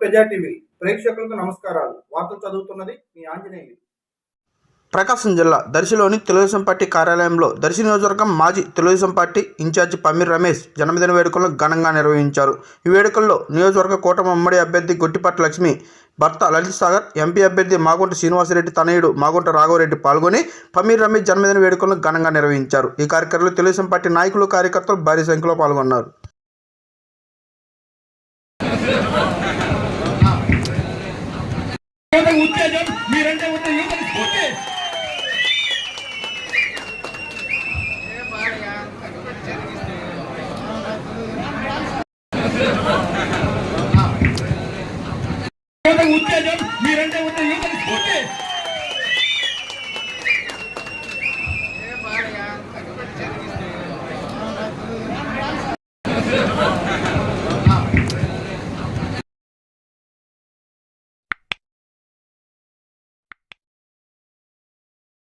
ప్రజా టీవీ. ప్రేక్షకులకు నమస్కారాలు. వార్తలు చదువుతున్నది మీ ఆంజనేయులు. ప్రకాశం జిల్లా దర్శిలోని తెలుగుదేశం పార్టీ కార్యాలయంలో దర్శి నియోజకవర్గం మాజీ Telugudesam party in charge Pameer Ramesh జన్మదిన వేడుకలను ఘనంగా నిర్వహించారు. ఈ వేడుకల్లో నియోజకవర్గ కూటమి ఉమ్మడి అభ్యర్థి గొట్టిపాటి లక్ష్మి భర్త లలిత్ సాగర్ ఎంపీ అభ్యర్థి మాగుంట శ్రీనివాసరెడ్డి తనయుడు మాగుంట రాఘవరెడ్డి పాల్గొని పమీర్ రమేష్ జన్మదిన వేడుకలను ఘనంగా నిర్వహించారు. ఈ కార్యక్రమంలో తెలుగుదేశం పార్టీ నాయకులు కార్యకర్తలు భారీ సంఖ్యలో పాల్గొన్నారు. ఉత్తేజం మీరంటే ఉన్న యువత స్ఫూర్తి. యువత ఉత్తేజం మీరంటే ఉన్న యువత స్ఫూర్తి.